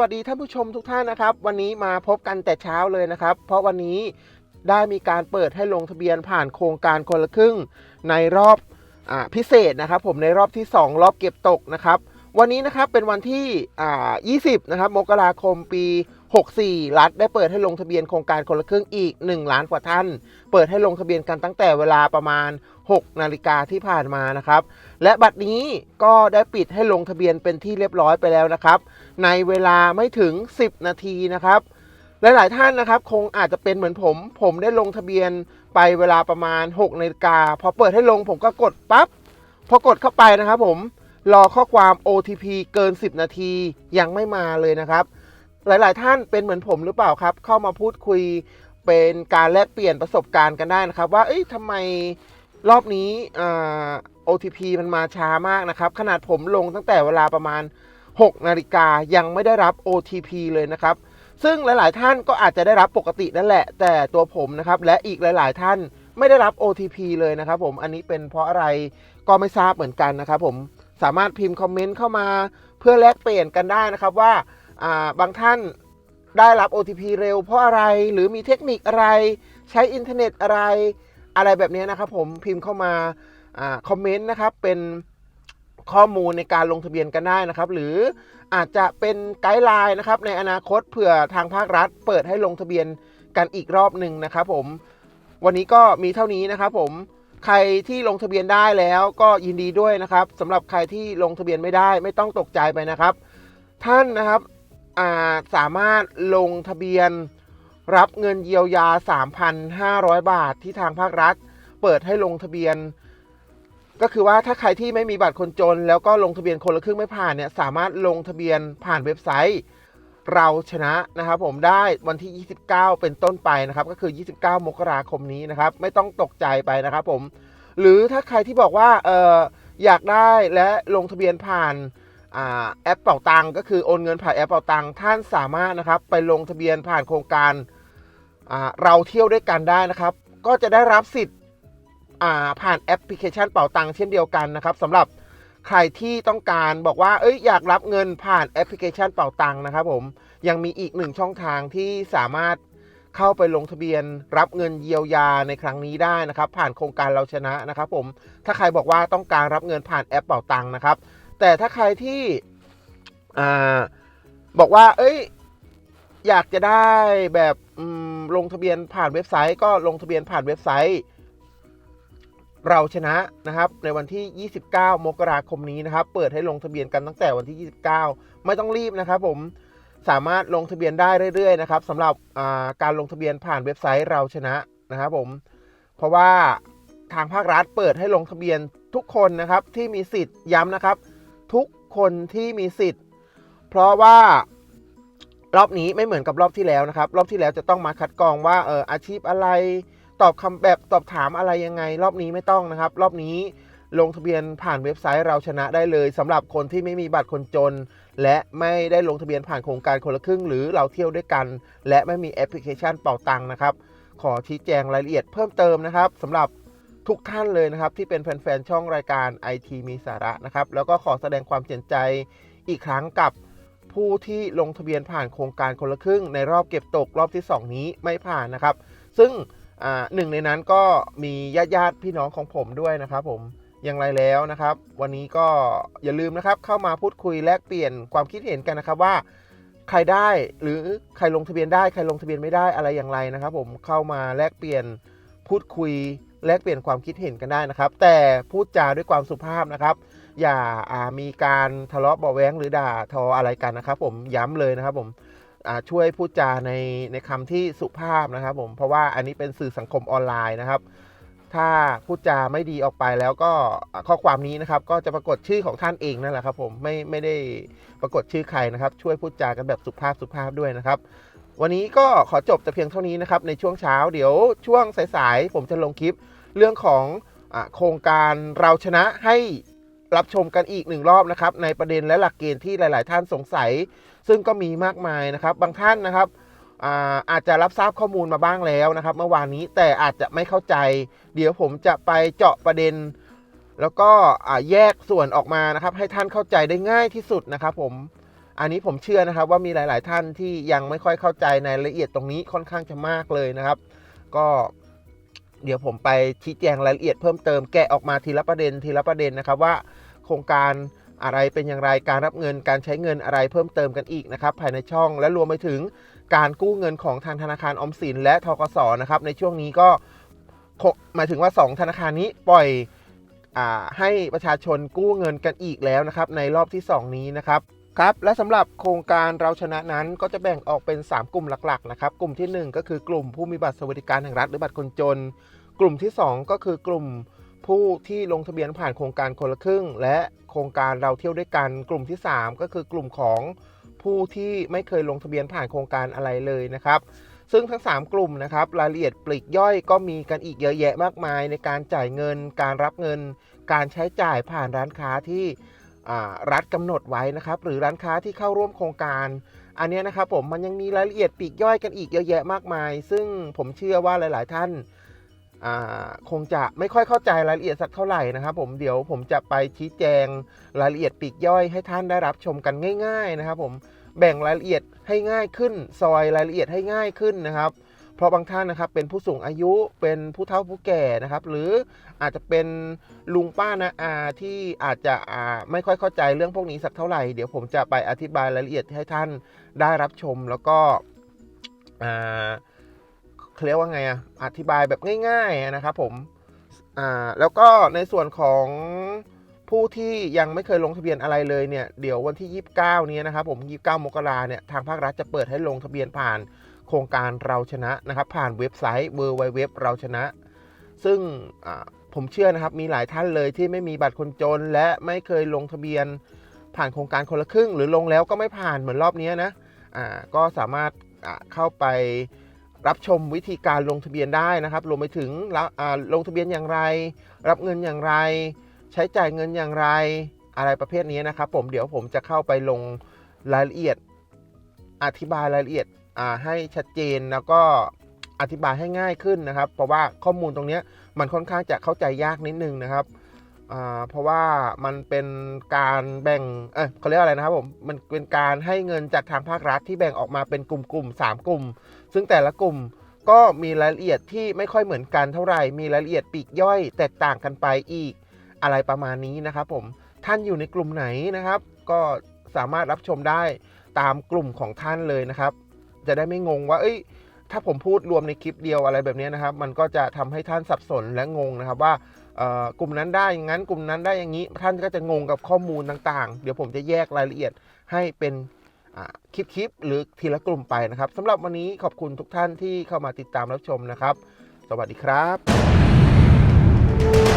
วัสดีท่านผู้ชมทุกท่านนะครับ วันนี้มาพบกันแต่เช้าเลยนะครับ เพราะวันนี้ได้มีการเปิดให้ลงทะเบียนผ่านโครงการคนละครึ่งในรอบอพิเศษนะครับ ผมในรอบที่ 2 รอบเก็บตกนะครับ วันนี้นะครับเป็นวันที่ 20 นะครับมกราคมปี 64 รัฐได้เปิดให้ลงทะเบียนโครงการคนละครึ่งอีก 1 ล้านกว่าท่าน เปิดให้ลงทะเบียนกันตั้งแต่เวลาประมาณ 6 นาฬิกาที่ผ่านมานะครับ และบัดนี้ก็ได้ปิดให้ลงทะเบียนเป็นที่เรียบร้อยไปแล้วนะครับ ในเวลาไม่ถึง 10 นาทีนะครับ หลาย ๆ ท่านนะครับ คงอาจจะเป็นเหมือนผม ผมได้ลงทะเบียนไปเวลาประมาณ 6 นาฬิกา พอเปิดให้ลงผมก็กดปั๊บ พอกดเข้าไปนะครับผม รอข้อความ OTP เกิน 10 นาทียังไม่มาเลยนะครับ หลาย ๆ ท่านเป็นเหมือนผมหรือเปล่าครับ เข้ามาพูดคุยเป็นการแลกเปลี่ยนประสบการณ์กันได้นะครับ ว่าเอ้ยทำไมรอบนี้ OTP มันมาช้ามากนะครับ ขนาดผมลงตั้งแต่เวลาประมาณ 6 นาฬิกายังไม่ได้รับ OTP เลยนะครับ ซึ่งหลาย ๆ ท่านก็อาจจะได้รับปกตินั่นแหละ แต่ตัวผมนะครับ และอีกหลาย ๆ ท่านไม่ได้รับ OTP เลยนะครับ ผมอันนี้เป็นเพราะอะไรก็ไม่ทราบเหมือนกันนะครับ ผมสามารถพิมพ์คอมเมนต์เข้ามา เพื่อแลกเปลี่ยนกันได้นะครับว่า บางท่านได้รับ OTP เร็วเพราะอะไรหรือมีเทคนิคอะไรใช้อินเทอร์เน็ตอะไรอะไรแบบนี้นะครับผมพิมพ์เข้ามาอคอมเมนต์นะครับเป็นข้อมูลในการลงทะเบียนกันได้นะครับ หรืออาจจะเป็นไกด์ไลน์นะครับ ในอนาคตเผื่อทางภาครัฐ เปิดให้ลงทะเบียนกันอีกรอบหนึ่งนะครับผมวันนี้ก็มีเท่านี้นะครับผมใครที่ลงทะเบียนได้แล้วก็ยินดีด้วยนะครับสำหรับใครที่ลงทะเบียนไม่ได้ไม่ต้องตกใจไปนะครับ ท่านนะครับ สามารถลงทะเบียน รับเงินเยียวยา 3,500 บาทที่ทางภาครัฐ เปิดให้ลงทะเบียน ก็คือว่าถ้าใครที่ไม่มีบัตรคนจน แล้วก็ลงทะเบียนคนละครึ่งไม่ผ่านเนี่ยสามารถลงทะเบียนผ่านเว็บไซต์ เราชนะนะครับผมได้วันที่ 29 เป็นต้นไปนะครับก็คือ 29 มกราคมนี้นะครับ ไม่ต้องตกใจไปนะครับผมหรือถ้าใครที่บอกว่าเอออยากได้และลงทะเบียนผ่าน แอปเป่าตังก็คือโอนเงินผ่านแอปเป่าตังท่านสามารถนะครับไปลงทะเบียนผ่านโครงการาเราเที่ยวด้วยกันได้นะครับ ก็จะได้รับสิทธิ์ผ่านแอปพลิเคชันเป่าตังเช่นเดียวกันนะครับสำหรับใครที่ต้องการบอกว่าเอ้ยอยากรับเงินผ่านแอปพลิเคชันเป่าตังนะครับผมยังมีอีกหนึ่งช่องทางที่สามารถเข้าไปลงทะเบียนรับเงินเยียวยาในครั้งนี้ได้นะครับ ผ่านโครงการเราชนะนะครับ ผมถ้าใครบอกว่าต้องการรับเงินผ่านแอปเป่าตังนะครับ แต่ถ้าใครที่อบอกว่า เอ้ย อยากจะได้แบบลงทะเบียนผ่านเว็บไซต์ ก็ลงทะเบียนผ่านเว็บไซต์ เราชนะนะครับ ในวันที่ 29 มกราคมนี้นะครับ เปิดให้ลงทะเบียนกันตั้งแต่วันที่ 29 ไม่ต้องรีบนะครับ ผมสามารถลงทะเบียนได้เรื่อยๆนะครับสำหรับาการลงทะเบียนผ่านเว็บไซต์เราชนะนะครับผม เพราะว่าทางภาครัฐเปิดให้ลงทะเบียนทุกคนนะครับที่มีสิทธิ์ย้ำนะครับ ทุกคนที่มีสิทธิ์ เพราะว่ารอบนี้ไม่เหมือนกับรอบที่แล้วนะครับ รอบที่แล้วจะต้องมาคัดกรองว่าเอออาชีพอะไรตอบคำแบบตอบถามอะไรยังไง รอบนี้ไม่ต้องนะครับ รอบนี้ลงทะเบียนผ่านเว็บไซต์เราชนะได้เลยสำหรับคนที่ไม่มีบัตรคนจน และไม่ได้ลงทะเบียนผ่านโครงการคนละครึ่ง หรือเราเที่ยวด้วยกัน และไม่มีแอปพลิเคชันเป่าตังค์นะครับ ขอชี้แจงรายละเอียดเพิ่มเติมนะครับสำหรับ ทุกท่านเลยนะครับ ที่เป็นแฟนๆช่องรายการ IT มีสาระนะครับ แล้วก็ขอแสดงความเสียใจอีกครั้งกับผู้ที่ลงทะเบียนผ่านโครงการคนละครึ่ง ในรอบเก็บตกรอบที่ 2 นี้ไม่ผ่านนะครับ ซึ่งหนึ่งในนั้นก็มีญาติญาติๆพี่น้องของผมด้วยนะครับ ผมอย่างไรแล้วนะครับ วันนี้ก็อย่าลืมนะครับ เข้ามาพูดคุยแลกเปลี่ยนความคิดเห็นกันนะครับว่าใครได้หรือใครลงทะเบียนได้ ใครลงทะเบียนไม่ได้อะไรอย่างไรนะครับ ผมเข้ามาแลกเปลี่ยนพูดคุย แลกเปลี่ยนความคิดเห็นกันได้นะครับ แต่พูดจาด้วยความสุภาพนะครับ อย่าามีการทะเลาะเบาแว้งหรือด่าทออะไรกันนะครับ ผมย้ำเลยนะครับผมช่วยพูดจาในในคำที่สุภาพนะครับ ผมเพราะว่าอันนี้เป็นสื่อสังคมออนไลน์นะครับ ถ้าพูดจาไม่ดีออกไปแล้วก็ข้อความนี้นะครับ ก็จะปรากฏชื่อของท่านเองนั่นแหละครับผมไม่ไม่ได้ปรากฏชื่อใครนะครับ ช่วยพูดจากันแบบสุภาพสุภาพด้วยนะครับ วันนี้ก็ขอจบแต่เพียงเท่านี้นะครับในช่วงเช้าเดี๋ยวช่วงสายๆผมจะลงคลิป เรื่องของอโครงการเราชนะให้รับชมกันอีกหนึ่งรอบนะครับ ในประเด็นและหลักเกณฑ์ที่หลาย ๆ ท่านสงสัย ซึ่งก็มีมากมายนะครับ บางท่านนะครับอาอาจจะรับทราบข้อมูลมาบ้างแล้วนะครับ เมื่อวานนี้แต่อาจจะไม่เข้าใจ เดี๋ยวผมจะไปเจาะประเด็น แล้วก็แยกส่วนออกมานะครับ ให้ท่านเข้าใจได้ง่ายที่สุดนะครับ ผมอันนี้ผมเชื่อนะครับว่ามีหลาย ๆ ท่านที่ยังไม่ค่อยเข้าใจในรายละเอียดตรงนี้ค่อนข้างจะมากเลยนะครับ ก็ เดี๋ยวผมไปชี้แจงรายละเอียดเพิ่มเติมแกะออกมาทีละประเด็นทีละประเด็นนะครับว่า โครงการอะไรเป็นอย่างไรการรับเงินการใช้เงินอะไรเพิ่มเติมกันอีกนะครับภายในช่องและรวมไปถึงการกู้เงินของทางธนาคารออมสิน และทกสนะครับในช่วงนี้ก็หมายถึงว่า 2 ธนาคารนี้ปล่อยอให้ประชาชนกู้เงินกันอีกแล้วนะครับในรอบที่ 2 นี้นะครับ ครับ และสำหรับโครงการเราชนะนั้นก็จะแบ่งออกเป็น 3 กลุ่มหลักๆนะครับ กลุ่มทีหนึ่1 ก็คือกลุ่มผู้มีบัตรสวัสดิการแห่งรัฐหรือบัตรคนจน กลุ่มที่ 2 ก็คือกลุ่มผู้ที่ลงทะเบียนผ่านโครงการคนละครึ่ง และโครงการเราเที่ยวด้วยกัน กลุ่มที่ 3 ก็คือกลุ่มของผู้ที่ไม่เคยลงทะเบียนผ่านโครงการอะไรเลยนะครับ ซึ่งทั้ง 3 กลุ่มนะครับรายละเอียดปลีกย่อยก็มีกันอีกเยอะแยะมากมาย ในการจ่ายเงิน การรับเงิน การใช้จ่ายผ่านร้านค้าที่ รัฐกำหนดไว้นะครับ หรือร้านค้าที่เข้าร่วมโครงการ อันนี้นะครับผมมันยังมีรายละเอียดปีกย่อยกันอีกเยอะแยะมากมาย ซึ่งผมเชื่อว่าหลาย ๆ ท่านาคงจะไม่ค่อยเข้าใจรายละเอียดสักเท่าไหร่นะครับผมเดี๋ยวผมจะไปชี้แจงรายละเอียดปีกย่อยให้ท่านได้รับชมกันง่าย ๆ นะครับ ผมแบ่งรายละเอียดให้ง่ายขึ้น ซอยรายละเอียดให้ง่ายขึ้นนะครับ เพราะบางท่านนะครับเป็นผู้สูงอายุเป็นผู้เฒ่าผู้แก่นะครับ หรืออาจจะเป็นลุงป้านะอาที่อาจจะอ่าไม่ค่อยเข้าใจเรื่องพวกนี้สักเท่าไหร่เดี๋ยวผมจะไปอธิบายรายละเอียดให้ท่านได้รับชมแล้วก็อ่าเขาเรียกว่าไงอะอธิบายแบบง่าย ๆนะครับผมอ่าแล้วก็ในส่วนของผู้ที่ยังไม่เคยลงทะเบียนอะไรเลยเนี่ยเดี๋ยววันที่ 29 นี้นะครับผม 29 มกราเนี่ยทางภาครัฐจะเปิดให้ลงทะเบียนผ่าน ครงการเราชนะนะครับ ผ่านเว็บไซต์ w w w เราชนะ ซึ่งผมเชื่อนะครับมีหลายท่านเลยที่ไม่มีบัตรคนจน และไม่เคยลงทะเบียน ผ่านโครงการคนละครึ่ง หรือลงแล้วก็ไม่ผ่านเหมือนรอบนี้นะก็สามารถเข้าไปรับชมวิธีการลงทะเบียนได้นะครับรวมไปถึงลงทะเบียนอย่างไร รับเงินอย่างไร ใช้จ่ายเงินอย่างไร อะไรประเภทนี้นะครับ ผมเดี๋ยวผมจะเข้าไปลงรายละเอียดอธิบายรายละเอียด ให้ชัดเจนแล้วก็อธิบายให้ง่ายขึ้นนะครับ เพราะว่าข้อมูลตรงนี้มันค่อนข้างจะเข้าใจยากนิดนึงนะครับอ่าเพราะว่ามันเป็นการแบ่ง เออเขาเรียกอะไรนะครับผม มันเป็นการให้เงินจากทางภาครัฐที่แบ่งออกมาเป็นกลุ่มๆสามกลุ่ม ซึ่งแต่ละกลุ่มก็มีรายละเอียดที่ไม่ค่อยเหมือนกันเท่าไหร่ มีรายละเอียดปีกย่อย แตกต่างกันไปอีกอะไรประมาณนี้นะครับผม ท่านอยู่ในกลุ่มไหนนะครับ ก็สามารถรับชมได้ตามกลุ่มของท่านเลยนะครับ จะได้ไม่งงว่า เอ้ย ถ้าผมพูดรวมในคลิปเดียวอะไรแบบนี้นะครับ มันก็จะทำให้ท่านสับสนและงงนะครับว่ากลุ่มนั้นได้อย่างนั้นกลุ่มนั้นได้อย่างนี้ ท่านก็จะงงกับข้อมูลต่างๆ เดี๋ยวผมจะแยกรายละเอียดให้เป็นคลิปๆหรือทีละกลุ่มไปนะครับสำหรับวันนี้ขอบคุณทุกท่านที่เข้ามาติดตามรับชมนะครับ สวัสดีครับ